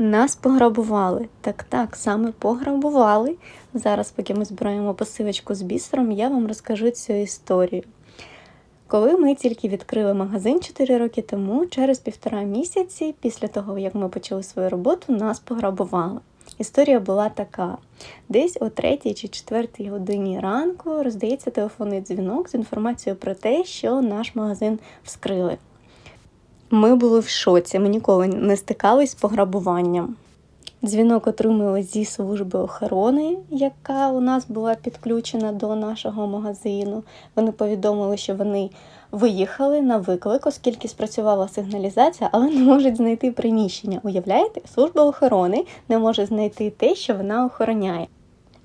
Нас пограбували. Так, так, саме пограбували. Зараз, поки ми збираємо посилочку з бісером, я вам розкажу цю історію. Коли ми тільки відкрили магазин 4 роки тому, через півтора місяці, після того, як ми почали свою роботу, нас пограбували. Історія була така: десь о 3 чи 4 годині ранку роздається телефонний дзвінок з інформацією про те, що наш магазин вскрили. Ми були в шоці, ми ніколи не стикались з пограбуванням. Дзвінок отримали зі служби охорони, яка у нас була підключена до нашого магазину. Вони повідомили, що вони виїхали на виклик, оскільки спрацювала сигналізація, але не можуть знайти приміщення. Уявляєте, служба охорони не може знайти те, що вона охороняє.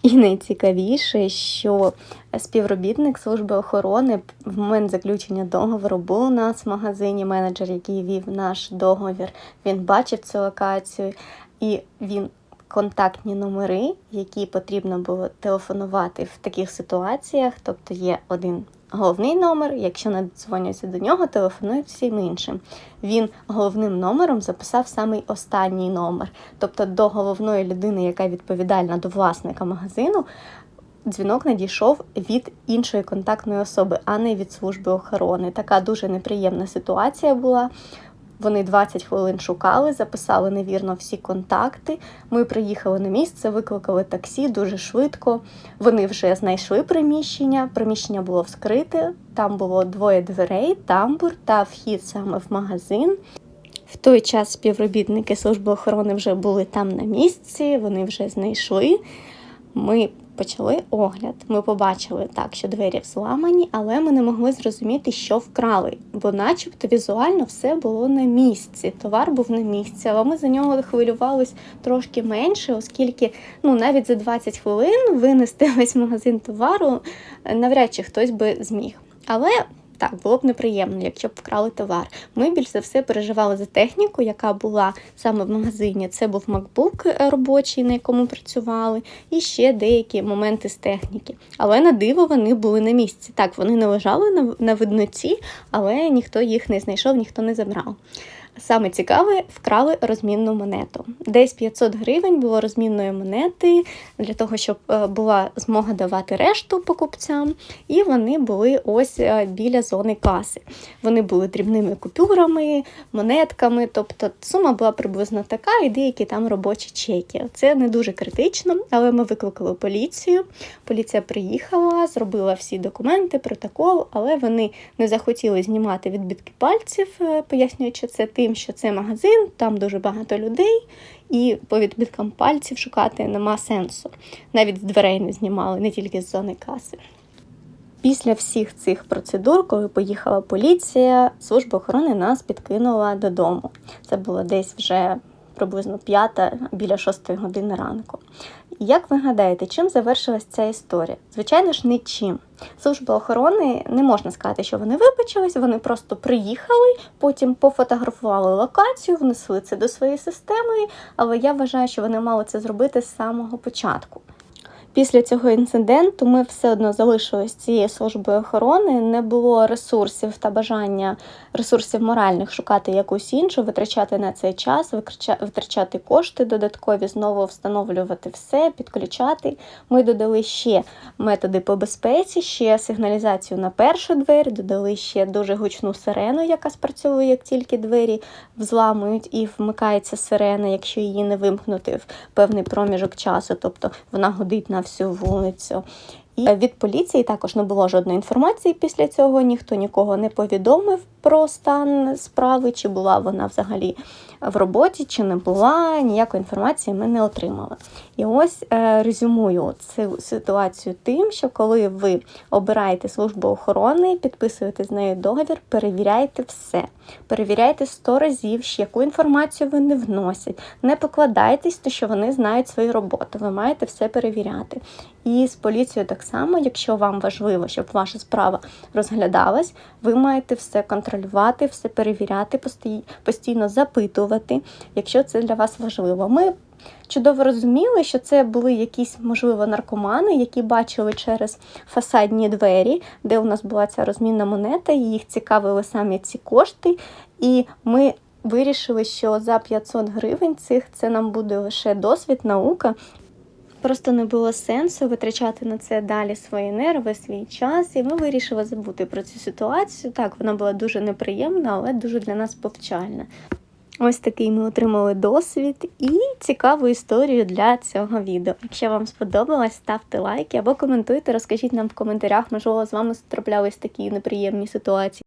І найцікавіше, що співробітник служби охорони в момент заключення договору був у нас в магазині менеджер, який вів наш договір. Він бачив цю локацію і він контактні номери, які потрібно було телефонувати в таких ситуаціях. Тобто є один головний номер, якщо не додзвонюються до нього, телефонують всім іншим. Він головним номером записав самий останній номер. Тобто до головної людини, яка відповідальна до власника магазину, дзвінок надійшов від іншої контактної особи, а не від служби охорони. Така дуже неприємна ситуація була. Вони 20 хвилин шукали, записали невірно всі контакти. Ми приїхали на місце, викликали таксі дуже швидко. Вони вже знайшли приміщення. Приміщення було вскрите. Там було двоє дверей, тамбур та вхід саме в магазин. В той час співробітники служби охорони вже були там на місці, вони вже знайшли. Ми почали огляд. Ми побачили так, що двері зламані, але ми не могли зрозуміти, що вкрали, бо, начебто, візуально все було на місці. Товар був на місці, але ми за нього хвилювались трошки менше, оскільки ну навіть за 20 хвилин винести весь магазин товару навряд чи хтось би зміг. Але так, було б неприємно, якщо б вкрали товар. Ми більш за все переживали за техніку, яка була саме в магазині. Це був MacBook робочий, на якому працювали, і ще деякі моменти з техніки. Але на диво вони були на місці. Так, вони не лежали на, видноці, але ніхто їх не знайшов, ніхто не забрав. Саме цікаве, вкрали розмінну монету. Десь 500 гривень було розмінної монети для того, щоб е, була змога давати решту покупцям, і вони були ось е, біля зони каси. Вони були дрібними купюрами, монетками, тобто сума була приблизно така, і деякі там робочі чеки. Це не дуже критично, але ми викликали поліцію. Поліція приїхала, зробила всі документи, протокол, але вони не захотіли знімати відбитки пальців, е, пояснюючи це тим, що це магазин, там дуже багато людей, і по відбиткам пальців шукати нема сенсу. Навіть з дверей не знімали, не тільки з зони каси. Після всіх цих процедур, коли поїхала поліція, служба охорони нас підкинула додому. Це було десь вже приблизно п'ята біля шостої години ранку. Як ви гадаєте, чим завершилась ця історія? Звичайно ж, нічим. Служба охорони не можна сказати, що вони вибачились, вони просто приїхали, потім пофотографували локацію, внесли це до своєї системи, але я вважаю, що вони мали це зробити з самого початку. Після цього інциденту ми все одно залишилися цією службою охорони. Не було ресурсів та бажання ресурсів моральних шукати якусь іншу, витрачати на цей час, витрачати кошти додаткові, знову встановлювати все, підключати. Ми додали ще методи по безпеці, ще сигналізацію на першу двері, додали ще дуже гучну сирену, яка спрацьовує, як тільки двері взламують і вмикається сирена, якщо її не вимкнути в певний проміжок часу, тобто вона годить на всю вулицю. І від поліції також не було жодної інформації після цього, ніхто нікого не повідомив про стан справи, чи була вона взагалі в роботі, чи не була. Ніякої інформації ми не отримали. І ось е, резюмую цю ситуацію тим, що коли ви обираєте службу охорони, підписуєте з нею договір, перевіряйте все. Перевіряйте сто разів, яку інформацію вони вносять. Не покладайтесь, то що вони знають свою роботу. Ви маєте все перевіряти. І з поліцією так само, якщо вам важливо, щоб ваша справа розглядалась, ви маєте все контролювати, все перевіряти, постійно запитувати, якщо це для вас важливо. Ми чудово розуміли, що це були якісь, можливо, наркомани, які бачили через фасадні двері, де у нас була ця розмінна монета, і їх цікавили самі ці кошти. І ми вирішили, що за 500 гривень цих це нам буде лише досвід, наука. Просто не було сенсу витрачати на це далі свої нерви, свій час, і ми вирішили забути про цю ситуацію. Так, вона була дуже неприємна, але дуже для нас повчальна. Ось такий ми отримали досвід і цікаву історію для цього відео. Якщо вам сподобалось, ставте лайки або коментуйте, розкажіть нам в коментарях, можливо, з вами траплялись такі неприємні ситуації.